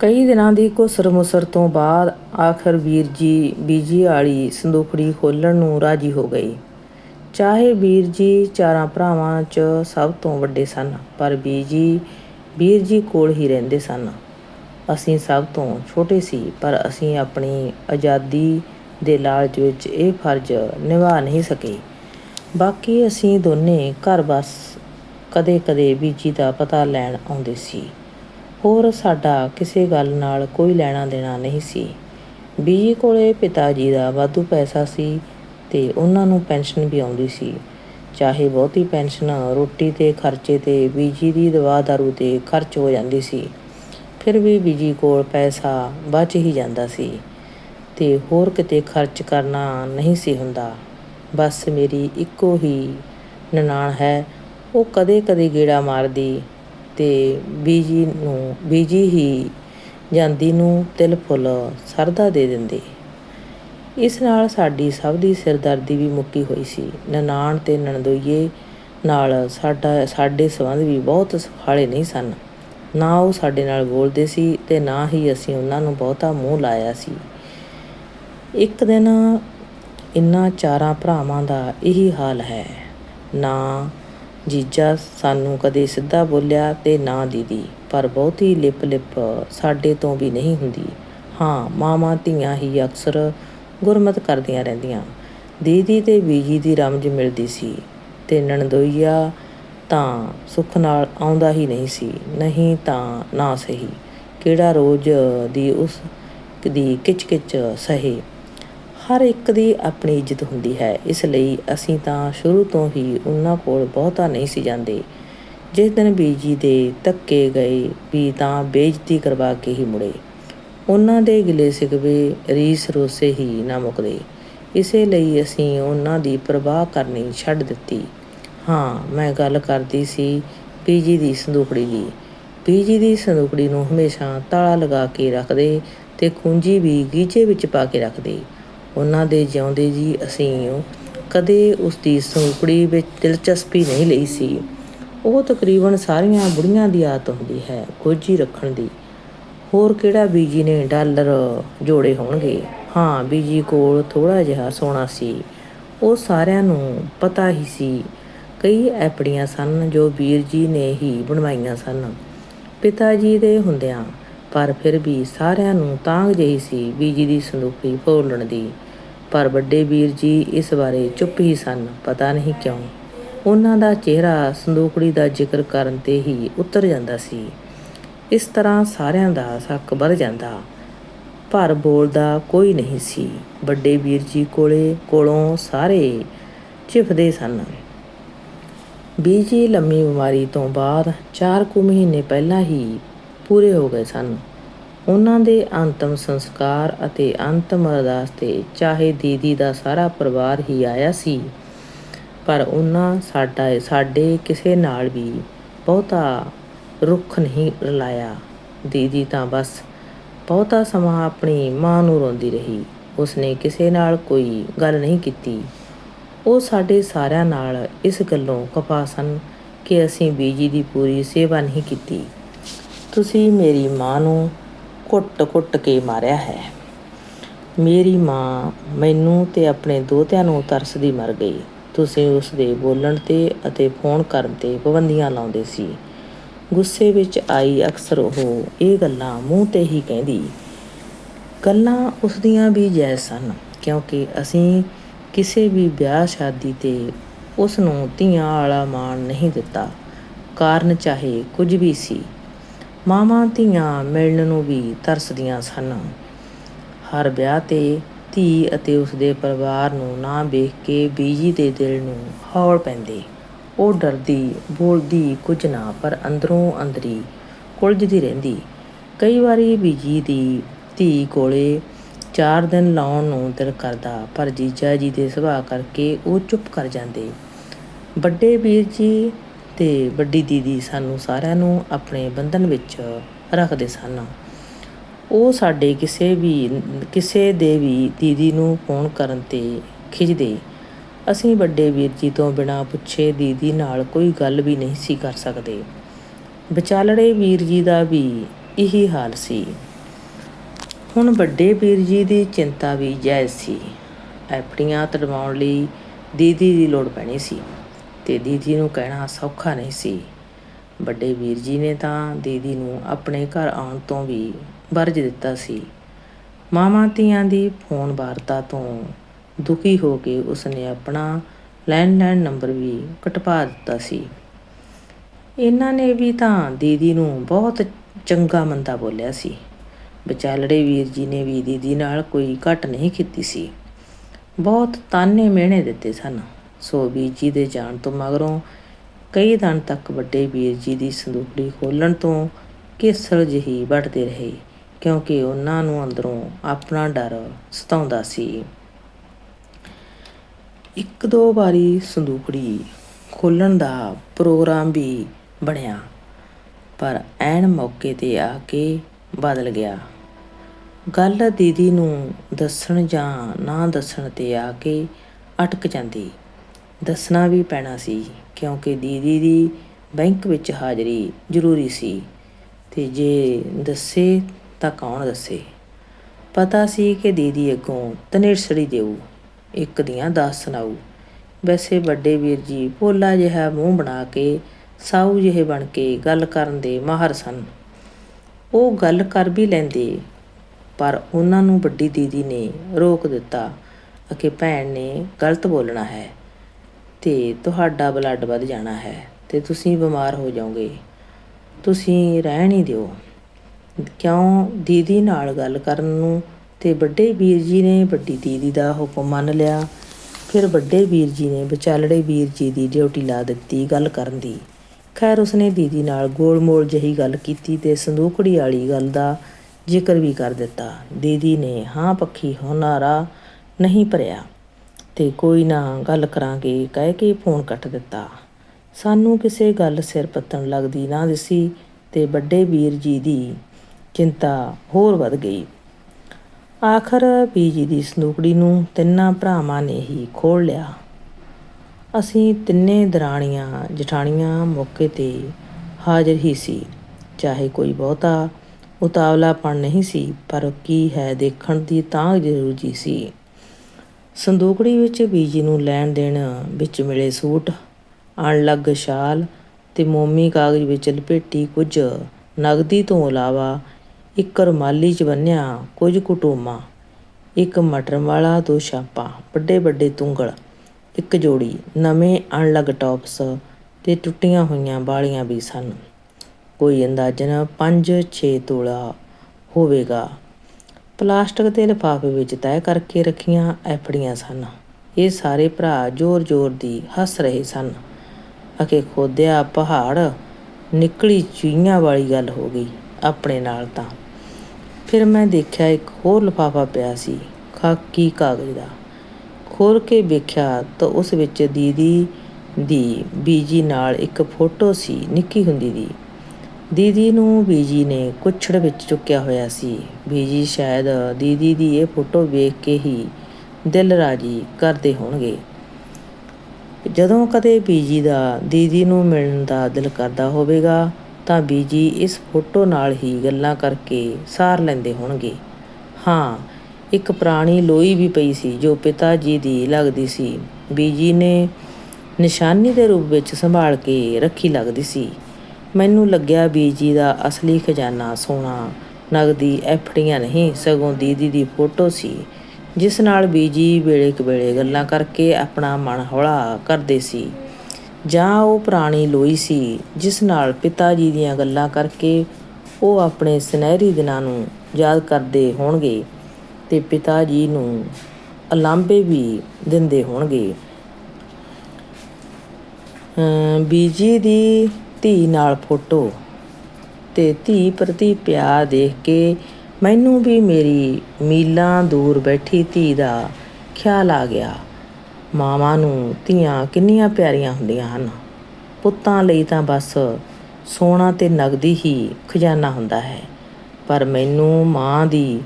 ਕਈ ਦਿਨਾਂ ਦੀ ਘੁਸਰ ਮੁਸਰ ਤੋਂ ਬਾਅਦ ਆਖਰ ਵੀਰ ਜੀ, ਬੀਜੀ ਵਾਲੀ ਸੰਦੂਖੜੀ ਖੋਲ੍ਹਣ ਨੂੰ ਰਾਜੀ ਹੋ ਗਈ। ਚਾਹੇ ਵੀਰ ਜੀ ਚਾਰਾਂ ਭਰਾਵਾਂ 'ਚ ਸਭ ਤੋਂ ਵੱਡੇ ਸਨ, ਪਰ ਬੀਜੀ, ਵੀਰ ਜੀ ਕੋਲ ਹੀ ਰਹਿੰਦੇ ਸਨ। ਅਸੀਂ ਸਭ ਤੋਂ ਛੋਟੇ ਸੀ, ਪਰ ਅਸੀਂ ਆਪਣੀ ਆਜ਼ਾਦੀ ਦੇ ਲਾਲਚ ਵਿੱਚ ਇਹ ਫਰਜ਼ ਨਿਭਾ ਨਹੀਂ ਸਕੇ। ਬਾਕੀ ਅਸੀਂ ਦੋਨੇ ਘਰ ਬੱਸ ਕਦੇ-ਕਦੇ ਬੀਜੀ ਦਾ ਪਤਾ ਲੈਣ ਆਉਂਦੇ ਸੀ। ਹੋਰ ਸਾਡਾ ਕਿਸੇ ਗੱਲ ਨਾਲ ਕੋਈ ਲੈਣਾ ਦੇਣਾ ਨਹੀਂ ਸੀ। ਬੀਜੀ ਕੋਲੇ ਪਿਤਾ ਜੀ ਦਾ ਵਾਧੂ ਪੈਸਾ ਸੀ ਤੇ ਉਹਨਾਂ ਨੂੰ ਪੈਨਸ਼ਨ ਵੀ ਆਉਂਦੀ ਸੀ। ਚਾਹੇ ਬਹੁਤੀ ਪੈਨਸ਼ਨ ਰੋਟੀ ਤੇ ਖਰਚੇ ਤੇ ਬੀਜੀ ਦੀ ਦਵਾ ਦਾਰੂ ਤੇ ਖਰਚ ਹੋ ਜਾਂਦੀ ਸੀ, ਫਿਰ ਵੀ ਬੀਜੀ ਕੋਲ ਪੈਸਾ ਬਚ ਹੀ ਜਾਂਦਾ ਸੀ ਤੇ ਹੋਰ ਕਿਤੇ ਖਰਚ ਕਰਨਾ ਨਹੀਂ ਸੀ ਹੁੰਦਾ। ਬਸ ਮੇਰੀ ਇੱਕੋ ਹੀ ਨਨਾਣ ਹੈ, ਉਹ ਕਦੇ-ਕਦੇ ਗੇੜਾ ਮਾਰਦੀ ਤੇ ਬੀਜੀ ਨੂੰ, ਬੀਜੀ ਹੀ ਜਾਂਦੀ ਨੂੰ ਤਿਲ ਫੁੱਲ ਸਰਦਾ ਦੇ ਦਿੰਦੇ। ਇਸ ਨਾਲ ਸਾਡੀ ਸਭ ਦੀ ਸਿਰਦਰਦੀ ਵੀ ਮੁੱਕੀ ਹੋਈ ਸੀ। ਨਨਾਣ ਤੇ ਨਣਦੋਈਏ ਨਾਲ ਸਾਡਾ, ਸਾਡੇ ਸੰਬੰਧ ਵੀ ਬਹੁਤ ਸੁਖਾਲੇ ਨਹੀਂ ਸਨ। ਨਾ ਉਹ ਸਾਡੇ ਨਾਲ ਬੋਲਦੇ ਸੀ ਤੇ ਨਾ ਹੀ ਅਸੀਂ ਉਹਨਾਂ ਨੂੰ ਬਹੁਤਾ ਮੂੰਹ ਲਾਇਆ ਸੀ। ਇੱਕ ਦਿਨ ਇਨ੍ਹਾਂ ਚਾਰਾਂ ਭਰਾਵਾਂ ਦਾ ਇਹੀ ਹਾਲ ਹੈ। ਨਾ ਜੀਜਾ ਸਾਨੂੰ ਕਦੇ ਸਿੱਧਾ ਬੋਲਿਆ ਤੇ ਨਾ ਦੀਦੀ, ਪਰ ਬਹੁਤੀ ਲਿਪ ਲਿਪ ਸਾਡੇ ਤੋਂ ਵੀ ਨਹੀਂ ਹੁੰਦੀ। ਹਾਂ, ਮਾਵਾਂ ਧੀਆਂ ਹੀ ਅਕਸਰ ਗੁਰਮਤ ਕਰਦੀਆਂ ਰਹਿੰਦੀਆਂ। ਦੀਦੀ ਤੇ ਬੀਜੀ ਦੀ ਰਮਜ ਮਿਲਦੀ ਸੀ ਤੇ ਨਣਦੋਈਆ ਤਾਂ ਸੁੱਖ ਨਾਲ ਆਉਂਦਾ ਹੀ ਨਹੀਂ ਸੀ। ਨਹੀਂ ਤਾਂ ਨਾ ਸਹੀ। ਕਿਹੜਾ ਰੋਜ਼ ਦੀ ਉਸ ਦੀ ਕਿਚ-ਕਿਚ ਸਹੇ। ਹਰ ਇੱਕ ਦੀ ਆਪਣੀ ਇੱਜ਼ਤ ਹੁੰਦੀ ਹੈ। ਇਸ ਲਈ ਅਸੀਂ ਤਾਂ ਸ਼ੁਰੂ ਤੋਂ ਹੀ ਉਹਨਾਂ ਕੋਲ ਬਹੁਤਾ ਨਹੀਂ ਸੀ ਜਾਂਦੇ। ਜਿਸ ਦਿਨ ਬੀਜੀ ਦੇ ਧੱਕੇ ਗਏ ਵੀ ਤਾਂ ਬੇਇੱਜ਼ਤੀ ਕਰਵਾ ਕੇ ਹੀ ਮੁੜੇ। ਉਹਨਾਂ ਦੇ ਗਿਲੇ ਸਿਕਵੇ ਰੀਸ ਰੋਸੇ ਹੀ ਨਾ ਮੁੱਕਦੇ। ਇਸੇ ਲਈ ਅਸੀਂ ਉਹਨਾਂ ਦੀ ਪਰਵਾਹ ਕਰਨੀ ਛੱਡ ਦਿੱਤੀ। ਹਾਂ, ਮੈਂ ਗੱਲ ਕਰਦੀ ਸੀ ਬੀਜੀ ਦੀ ਸੰਦੂਕੜੀ ਦੀ। ਬੀਜੀ ਦੀ ਸੰਦੂਕੜੀ ਨੂੰ ਹਮੇਸ਼ਾ ਤਾਲਾ ਲਗਾ ਕੇ ਰੱਖਦੇ ਤੇ ਕੁੰਜੀ ਵੀ ਗੀਚੇ ਵਿੱਚ ਪਾ ਕੇ ਰੱਖਦੇ। ਉਹਨਾਂ ਦੇ ਜਿਉਂਦੇ ਜੀ ਅਸੀਂ ਕਦੇ ਉਸ ਦੀ ਸੰਦੂਕੜੀ ਵਿੱਚ ਦਿਲਚਸਪੀ ਨਹੀਂ ਲਈ ਸੀ। ਉਹ ਤਕਰੀਬਨ ਸਾਰੀਆਂ ਬੁੜੀਆਂ ਦੀ ਆਦਤ ਹੁੰਦੀ ਹੈ, ਖੋਜੀ ਰੱਖਣ ਦੀ। ਹੋਰ ਕਿਹੜਾ ਬੀਜੀ ਨੇ ਡਾਲਰ ਜੋੜੇ ਹੋਣਗੇ? ਹਾਂ, ਬੀਜੀ ਕੋਲ ਥੋੜਾ ਜਿਹਾ ਸੋਨਾ ਸੀ। ਉਹ ਸਾਰਿਆਂ ਨੂੰ ਪਤਾ ਹੀ ਸੀ। ਕਈ ਐਪੜੀਆਂ ਸਨ ਜੋ ਵੀਰ ਜੀ ਨੇ ਹੀ ਬਣਵਾਈਆਂ ਸਨ। ਪਿਤਾ ਜੀ ਦੇ ਹੁੰਦਿਆਂ। ਪਰ ਫਿਰ ਵੀ ਸਾਰਿਆਂ ਨੂੰ ਤਾਂਗ ਜਿਹੀ ਸੀ ਬੀਜੀ ਦੀ ਸੰਦੂਕੀ ਫੋਲਣ ਦੀ। ਪਰ ਵੱਡੇ ਵੀਰ ਜੀ ਇਸ ਬਾਰੇ ਚੁੱਪ ਹੀ ਸਨ, ਪਤਾ ਨਹੀਂ ਕਿਉਂ। ਉਹਨਾਂ ਦਾ ਚਿਹਰਾ ਸੰਦੂਕੜੀ ਦਾ ਜ਼ਿਕਰ ਕਰਨ ਤੇ ਹੀ ਉਤਰ ਜਾਂਦਾ ਸੀ। ਇਸ ਤਰ੍ਹਾਂ ਸਾਰਿਆਂ ਦਾ ਸ਼ੱਕ ਵੱਧ ਜਾਂਦਾ। ਪਰ ਬੋਲਦਾ ਕੋਈ ਨਹੀਂ ਸੀ। ਵੱਡੇ ਵੀਰ ਜੀ ਕੋਲੇ, ਕੋਲੋਂ ਸਾਰੇ ਚਿਫਦੇ ਸਨ। ਬੀਜੀ ਲੰਮੀ ਬਿਮਾਰੀ ਤੋਂ ਬਾਅਦ 4 ਕੁ ਮਹੀਨੇ ਪਹਿਲਾਂ ਹੀ ਪੂਰੇ ਹੋ ਗਏ ਸਨ। ਉਹਨਾਂ ਦੇ ਅੰਤਮ ਸੰਸਕਾਰ ਅਤੇ ਅੰਤਮ ਅਰਦਾਸ ਤੇ ਚਾਹੇ ਦੀਦੀ ਦਾ ਸਾਰਾ ਪਰਿਵਾਰ ਹੀ ਆਇਆ ਸੀ, ਪਰ ਉਹਨਾਂ ਸਾਡਾ, ਸਾਡੇ ਕਿਸੇ ਨਾਲ ਵੀ ਬਹੁਤਾ ਰੁੱਖ ਨਹੀਂ ਰਲਾਇਆ। ਦੀਦੀ ਤਾਂ ਬਸ ਬਹੁਤਾ ਸਮਾਂ ਆਪਣੀ ਮਾਂ ਨੂੰ ਰੋਂਦੀ ਰਹੀ। ਉਸਨੇ ਕਿਸੇ ਨਾਲ ਕੋਈ ਗੱਲ ਨਹੀਂ ਕੀਤੀ। ਉਹ ਸਾਡੇ ਸਾਰਿਆਂ ਨਾਲ ਇਸ ਗੱਲੋਂ ਕਪਾ ਸਨ ਕਿ ਅਸੀਂ ਬੀਜੀ ਦੀ ਪੂਰੀ ਸੇਵਾ ਨਹੀਂ ਕੀਤੀ। ਤੁਸੀਂ ਮੇਰੀ ਮਾਂ ਨੂੰ ਕੁੱਟ-ਕੁੱਟ ਕੇ ਮਾਰਿਆ ਹੈ। ਮੇਰੀ ਮਾਂ ਮੈਨੂੰ ਤੇ ਆਪਣੇ ਦੋਤਿਆਂ ਨੂੰ ਤਰਸਦੀ ਮਰ ਗਈ। ਤੁਸੀਂ ਉਸ ਦੇ ਬੋਲਣ ਤੇ ਅਤੇ ਫੋਨ ਕਰਨ ਤੇ ਪਾਬੰਦੀਆਂ ਲਾਉਂਦੇ ਸੀ। ਗੁੱਸੇ ਵਿੱਚ ਆਈ ਅਕਸਰ ਉਹ ਇਹ ਗੱਲਾਂ ਮੂੰਹ ਤੇ ਹੀ ਕਹਿੰਦੀ, ਗੱਲਾਂ ਉਸ ਦੀਆਂ ਵੀ ਜਾਇਜ਼ ਸਨ, ਕਿਉਂਕਿ ਅਸੀਂ ਕਿਸੇ ਵੀ ਵਿਆਹ ਸ਼ਾਦੀ ਤੇ ਉਸ ਨੂੰ ਧੀਆਂ ਵਾਲਾ ਮਾਣ ਨਹੀਂ ਦਿੱਤਾ। ਕਾਰਨ ਚਾਹੇ ਕੁਝ ਵੀ ਸੀ ਮਾਵਾਂ ਧੀਆਂ ਮਿਲਣ ਨੂੰ ਵੀ ਤਰਸਦੀਆਂ ਸਨ। ਹਰ ਵਿਆਹ ਤੇ ਧੀ ਅਤੇ ਉਸ ਦੇ ਪਰਿਵਾਰ ਨੂੰ ਨਾ ਵੇਖ ਕੇ ਬੀਜੀ ਦੇ ਦਿਲ ਨੂੰ ਹੌਲ ਪੈਂਦੇ। ਉਹ ਡਰਦੀ, ਬੋਲਦੀ ਕੁਝ ਨਾ, ਪਰ ਅੰਦਰੋਂ ਅੰਦਰੀ ਕੁਲਝਦੀ ਰਹਿੰਦੀ। ਕਈ ਵਾਰੀ ਬੀਜੀ ਦੀ ਧੀ ਕੋਲੇ ਚਾਰ ਦਿਨ ਲਾਉਣ ਨੂੰ ਦਿਲ ਕਰਦਾ, ਪਰ ਜੀਜਾ ਜੀ ਦੇ ਸੁਭਾਅ ਕਰਕੇ ਉਹ ਚੁੱਪ ਕਰ ਜਾਂਦੇ। ਵੱਡੇ ਵੀਰ ਜੀ ਤੇ ਵੱਡੀ ਦੀਦੀ ਸਾਨੂੰ ਸਾਰਿਆਂ ਨੂੰ ਆਪਣੇ ਬੰਧਨ ਵਿੱਚ ਰੱਖਦੇ ਸਨ। ਉਹ ਸਾਡੇ ਕਿਸੇ ਵੀ, ਕਿਸੇ ਦੇ ਵੀ ਦੀਦੀ ਨੂੰ ਫੋਨ ਕਰਨ ਤੇ ਖਿੱਚਦੇ ਅਸੀਂ ਵੱਡੇ ਵੀਰ ਜੀ ਤੋਂ ਬਿਨਾਂ ਪੁੱਛੇ ਦੀਦੀ ਨਾਲ ਕੋਈ ਗੱਲ ਵੀ ਨਹੀਂ ਸੀ ਕਰ ਸਕਦੇ। ਵਿਚਾਲੜੇ ਵੀਰ ਜੀ ਦਾ ਵੀ ਇਹੀ ਹਾਲ ਸੀ। ਹੁਣ ਵੱਡੇ ਵੀਰ ਜੀ ਦੀ ਚਿੰਤਾ ਵੀ ਜਾਇਜ਼ ਸੀ। ਐਪੜੀਆਂ ਤੜਵਾਉਣ ਲਈ ਦੀਦੀ ਦੀ ਲੋੜ ਪੈਣੀ ਸੀ। ਤੇ ਦੀਦੀ ਨੂੰ ਕਹਿਣਾ ਸੌਖਾ ਨਹੀਂ ਸੀ। ਵੱਡੇ ਵੀਰ ਜੀ ਨੇ ਤਾਂ ਦੀਦੀ ਨੂੰ ਆਪਣੇ ਘਰ ਆਉਣ ਤੋਂ ਵੀ ਵਰਜ ਦਿੱਤਾ ਸੀ। ਮਾਮਾ ਧੀਆਂ ਦੀ ਫੋਨ ਵਾਰਤਾ ਤੋਂ ਦੁਖੀ ਹੋ ਕੇ ਉਸਨੇ ਆਪਣਾ ਲੈਂਡਲਾਈਨ ਨੰਬਰ ਵੀ ਕਟਵਾ ਦਿੱਤਾ ਸੀ। ਇਹਨਾਂ ਨੇ ਵੀ ਤਾਂ ਦੀਦੀ ਨੂੰ ਬਹੁਤ ਚੰਗਾ ਮੰਦਾ ਬੋਲਿਆ ਸੀ। ਵਿਚਾਲੜੇ ਵੀਰ ਜੀ ਨੇ ਵੀ ਦੀਦੀ ਨਾਲ ਕੋਈ ਘਟ ਨਹੀਂ ਕੀਤੀ ਸੀ। ਬਹੁਤ ਤਾਨੇ ਮਿਹਣੇ ਦਿੱਤੇ ਸਨ। ਸੋ ਵੀਰ ਜੀ ਦੇ ਜਾਣ ਤੋਂ ਮਗਰੋਂ ਕਈ ਦਿਨ ਤੱਕ ਵੱਡੇ ਵੀਰ ਜੀ ਦੀ ਸੰਦੂਕੜੀ ਖੋਲਣ ਤੋਂ ਕੇਸਰ ਜਿਹੀ ਵੱਢਦੇ ਰਹੇ, ਕਿਉਂਕਿ ਉਹਨਾਂ ਨੂੰ ਅੰਦਰੋਂ ਆਪਣਾ ਡਰ ਸਤਾਉਂਦਾ ਸੀ। ਇੱਕ ਦੋ ਵਾਰੀ ਸੰਦੂਕੜੀ ਖੋਲਣ ਦਾ ਪ੍ਰੋਗਰਾਮ ਵੀ ਬਣਿਆ, ਪਰ ਐਨ ਮੌਕੇ ਤੇ ਆ ਕੇ ਬਦਲ ਗਿਆ। ਗੱਲ ਦੀਦੀ ਨੂੰ ਦੱਸਣ ਜਾਂ ਨਾ ਦੱਸਣ ਤੇ ਆ ਕੇ ਅਟਕ ਜਾਂਦੀ। ਦੱਸਣਾ ਵੀ ਪੈਣਾ ਸੀ, ਕਿਉਂਕਿ ਦੀਦੀ ਦੀ ਬੈਂਕ ਵਿੱਚ ਹਾਜ਼ਰੀ ਜ਼ਰੂਰੀ ਸੀ। ਤੇ ਜੇ ਦੱਸੇ ਤਾਂ ਕੌਣ ਦੱਸੇ? ਪਤਾ ਸੀ ਕਿ ਦੀਦੀ ਅੱਗੋਂ ਤਨੇਰਸੜੀ ਦੇਊ, ਇੱਕ ਦੀਆਂ ਦਸ ਸੁਣਾਊ। ਵੈਸੇ ਵੱਡੇ ਵੀਰ ਜੀ ਭੋਲਾ ਜਿਹਾ ਮੂੰਹ ਬਣਾ ਕੇ ਸਾਊ ਜਿਹੇ ਬਣ ਕੇ ਗੱਲ ਕਰਨ ਦੇ ਮਾਹਰ ਸਨ। ਉਹ ਗੱਲ ਕਰ ਵੀ ਲੈਂਦੇ, ਪਰ ਉਹਨਾਂ ਨੂੰ ਵੱਡੀ ਦੀਦੀ ਨੇ ਰੋਕ ਦਿੱਤਾ ਕਿ ਭੈਣ ਨੇ ਗਲਤ ਬੋਲਣਾ ਹੈ। ਤੇ ਤੁਹਾਡਾ ਬਲੱਡ ਵੱਧ ਜਾਣਾ ਹੈ ਤੇ ਤੁਸੀਂ ਬਿਮਾਰ ਹੋ ਜਾਓਗੇ। ਤੁਸੀਂ ਰਹਿਣ ਹੀ ਦਿਓ। ਕਿਉਂ? ਦੀਦੀ ਨਾਲ ਗੱਲ ਕਰਨ ਨੂੰ ਤੇ ਵੱਡੇ ਵੀਰ ਜੀ ਨੇ ਵੱਡੀ ਦੀਦੀ ਦਾ ਹੁਕਮ ਮੰਨ ਲਿਆ। ਫਿਰ ਵੱਡੇ ਵੀਰ ਜੀ ਨੇ ਵਿਚਾਲੜੇ ਵੀਰ ਜੀ ਦੀ ਡਿਊਟੀ ਲਾ ਦਿੱਤੀ ਗੱਲ ਕਰਨ ਦੀ। ਖੈਰ, ਉਸਨੇ ਦੀਦੀ ਨਾਲ ਗੋਲ-ਮੋਲ ਜਹੀ ਗੱਲ ਕੀਤੀ ਤੇ ਸੰਦੂਕੜੀ ਵਾਲੀ ਗੱਲ ਦਾ ਜ਼ਿਕਰ ਵੀ ਕਰ ਦਿੱਤਾ। ਦੀਦੀ ਨੇ, ਹਾਂ ਪੱਖੀ, ਹੋਨਾਰਾ ਨਹੀਂ ਭਰਿਆ। ਤੇ ਕੋਈ ਨਾ ਗੱਲ ਕਰਾਂਗੇ, ਕਹਿ ਕੇ ਫੋਨ ਕੱਟ ਦਿੱਤਾ। ਸਾਨੂੰ ਕਿਸੇ ਗੱਲ ਸਿਰ ਪੱਤਣ ਲੱਗਦੀ ਨਾ ਦਿਸੀ ਤੇ ਵੱਡੇ ਵੀਰ ਜੀ ਦੀ ਚਿੰਤਾ ਹੋਰ ਵੱਧ ਗਈ। ਆਖਰ ਬੀਜੀ ਦੀ ਸੰਦੂਕੜੀ ਨੂੰ ਤਿੰਨਾਂ ਭਰਾਵਾਂ ਨੇ ਹੀ ਖੋਲ ਲਿਆ। ਅਸੀਂ ਤਿੰਨੇ ਦਰਾਣੀਆਂ ਜਠਾਣੀਆਂ ਮੌਕੇ ਤੇ ਹਾਜ਼ਰ ਹੀ ਸੀ। ਚਾਹੇ ਕੋਈ ਬਹੁਤਾ ਉਤਾਵਲਾਪਣ ਨਹੀਂ ਸੀ, ਪਰ ਕੀ ਹੈ ਦੇਖਣ ਦੀ ਤਾਂ ਜ਼ਰੂਰੀ ਸੀ। ਸੰਦੂਕੜੀ ਵਿੱਚ ਬੀਜੀ ਨੂੰ ਲੈਣ ਦੇਣ ਵਿੱਚ ਮਿਲੇ ਸੂਟ ਅਣਲੱਗ ਸ਼ਾਲ ਤੇ ਮੋਮੀ ਕਾਗਜ਼ ਵਿੱਚ ਲਪੇਟੀ ਕੁਝ ਨਗਦੀ ਤੋਂ ਇਲਾਵਾ ਇੱਕ ਰੁਮਾਲੀ 'ਚ ਬੰਨਿਆ ਕੁਝ ਕੁਟੂਮਾ, ਇੱਕ ਮਟਰ ਵਾਲਾ ਦੋ ਛਾਪਾਂ, ਵੱਡੇ ਵੱਡੇ ਤੁੰਗਲ, ਇੱਕ ਜੋੜੀ, ਨਵੇਂ ਅਣਲੱਗ ਟੌਪਸ ਤੇ ਟੁੱਟੀਆਂ ਹੋਈਆਂ ਬਾਲੀਆਂ ਵੀ ਸਨ। ਕੋਈ ਅੰਦਾਜ਼ਨ 5-6 ਤੋਲਾ ਹੋਵੇਗਾ। ਪਲਾਸਟਿਕ ਦੇ ਲਿਫਾਫੇ ਵਿੱਚ ਤੈਅ ਕਰਕੇ ਰੱਖੀਆਂ ਐਫੜੀਆਂ ਸਨ। ਇਹ ਸਾਰੇ ਭਰਾ ਜ਼ੋਰ-ਜ਼ੋਰ ਦੀ ਹੱਸ ਰਹੇ ਸਨ। ਅਕੇ ਖੋਦਿਆ ਪਹਾੜ, ਨਿਕਲੀ ਚੂਈਆਂ ਵਾਲੀ ਗੱਲ ਹੋ ਗਈ ਆਪਣੇ ਨਾਲ ਤਾਂ। ਫਿਰ ਮੈਂ ਦੇਖਿਆ ਇੱਕ ਹੋਰ ਲਿਫਾਫਾ ਪਿਆ ਸੀ, ਖਾਕੀ ਕਾਗਜ਼ ਦਾ। ਖੋਲ ਕੇ ਵੇਖਿਆ ਤਾਂ ਉਸ ਵਿੱਚ ਦੀਦੀ ਦੀ ਬੀਜੀ ਨਾਲ ਇੱਕ ਫੋਟੋ ਸੀ, ਨਿੱਕੀ ਹੁੰਦੀ ਦੀ। ਦੀਦੀ ਨੂੰ ਬੀਜੀ ਨੇ ਕੁੱਛੜ ਵਿੱਚ ਚੁੱਕਿਆ ਹੋਇਆ ਸੀ। ਬੀਜੀ ਸ਼ਾਇਦ ਦੀਦੀ ਦੀ ਇਹ ਫੋਟੋ ਵੇਖ ਕੇ ਹੀ ਦਿਲ ਰਾਜੀ ਕਰਦੇ ਹੋਣਗੇ। ਜਦੋਂ ਕਦੇ ਬੀਜੀ ਦਾ ਦੀਦੀ ਨੂੰ ਮਿਲਣ ਦਾ ਦਿਲ ਕਰਦਾ ਹੋਵੇਗਾ, ਤਾਂ ਬੀਜੀ ਇਸ ਫੋਟੋ ਨਾਲ ਹੀ ਗੱਲਾਂ ਕਰਕੇ ਸਾਰ ਲੈਂਦੇ ਹੋਣਗੇ। ਹਾਂ, ਇੱਕ ਪੁਰਾਣੀ ਲੋਈ ਵੀ ਪਈ ਸੀ ਜੋ ਪਿਤਾ ਜੀ ਦੀ ਲੱਗਦੀ ਸੀ। ਬੀਜੀ ਨੇ ਨਿਸ਼ਾਨੀ ਦੇ ਰੂਪ ਵਿੱਚ ਸੰਭਾਲ ਕੇ ਰੱਖੀ ਲੱਗਦੀ ਸੀ। ਮੈਨੂੰ ਲੱਗਿਆ ਬੀਜੀ ਦਾ ਅਸਲੀ ਖਜ਼ਾਨਾ ਸੋਨਾ, ਨਗਦੀ ਐਫੜੀਆਂ ਨਹੀਂ, ਸਗੋਂ ਦੀਦੀ ਦੀ ਫੋਟੋ ਸੀ। ਜਿਸ ਨਾਲ ਬੀਜੀ ਵੇਲੇ ਕਵੇਲੇ ਗੱਲਾਂ ਕਰਕੇ ਆਪਣਾ ਮਨ ਹੌਲਾ ਕਰਦੇ ਸੀ। ਜਾਂ ਉਹ ਪੁਰਾਣੀ ਲੋਈ ਸੀ, ਜਿਸ ਨਾਲ ਪਿਤਾ ਜੀ ਦੀਆਂ ਗੱਲਾਂ ਕਰਕੇ ਉਹ ਆਪਣੇ ਸੁਨਹਿਰੀ ਦਿਨਾਂ ਨੂੰ ਯਾਦ ਕਰਦੇ ਹੋਣਗੇ ਤੇ ਪਿਤਾ ਜੀ ਨੂੰ ਅਲਾਂਬੇ ਵੀ ਦਿੰਦੇ ਹੋਣਗੇ। ਬੀਜੀ ਦੀ ਧੀ ਨਾਲ ਫੋਟੋ ਤੇ ਧੀ ਪ੍ਰਤੀ ਪਿਆਰ ਦੇਖ ਕੇ ਮੈਨੂੰ ਵੀ ਮੇਰੀ ਮੀਲਾਂ ਦੂਰ ਬੈਠੀ ਧੀ ਦਾ ਖਿਆਲ ਆ ਗਿਆ। ਮਾਵਾਂ ਨੂੰ ਧੀਆਂ ਕਿੰਨੀਆਂ ਪਿਆਰੀਆਂ ਹੁੰਦੀਆਂ ਹਨ। ਪੁੱਤਾਂ ਲਈ ਤਾਂ ਬਸ ਸੋਨਾ ਤੇ ਨਗਦੀ ਹੀ ਖਜ਼ਾਨਾ ਹੁੰਦਾ ਹੈ। ਪਰ ਮੈਨੂੰ ਮਾਂ ਦੀ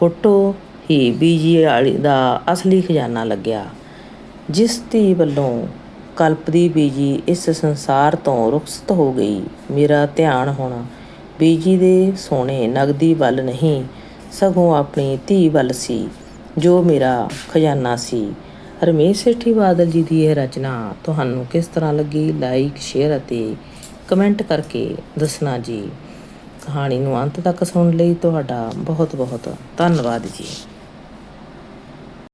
ਫੋਟੋ ਹੀ ਬੀਜੀ ਵਾਲੀ ਦਾ ਅਸਲੀ ਖਜ਼ਾਨਾ ਲੱਗਿਆ, ਜਿਸ ਧੀ ਵੱਲੋਂ ਕਲਪਦੀ ਬੀਜੀ ਇਸ ਸੰਸਾਰ ਤੋਂ ਰੁਖਸਤ ਹੋ ਗਈ। ਮੇਰਾ ਧਿਆਨ ਹੁਣ ਬੀਜੀ ਦੇ ਸੋਹਣੇ ਨਗਦੀ ਵੱਲ ਨਹੀਂ, ਸਗੋਂ ਆਪਣੀ ਧੀ ਵੱਲ ਸੀ, ਜੋ ਮੇਰਾ ਖਜ਼ਾਨਾ ਸੀ। ਰਮੇਸ਼ ਸੇਠੀ ਬਾਦਲ ਜੀ ਦੀ ਇਹ ਰਚਨਾ ਤੁਹਾਨੂੰ ਕਿਸ ਤਰ੍ਹਾਂ ਲੱਗੀ? ਲਾਈਕ, ਸ਼ੇਅਰ ਅਤੇ ਕਮੈਂਟ ਕਰਕੇ ਦੱਸਣਾ ਜੀ। ਕਹਾਣੀ ਨੂੰ ਅੰਤ ਤੱਕ ਸੁਣਨ ਲਈ ਤੁਹਾਡਾ ਬਹੁਤ ਬਹੁਤ ਧੰਨਵਾਦ ਜੀ।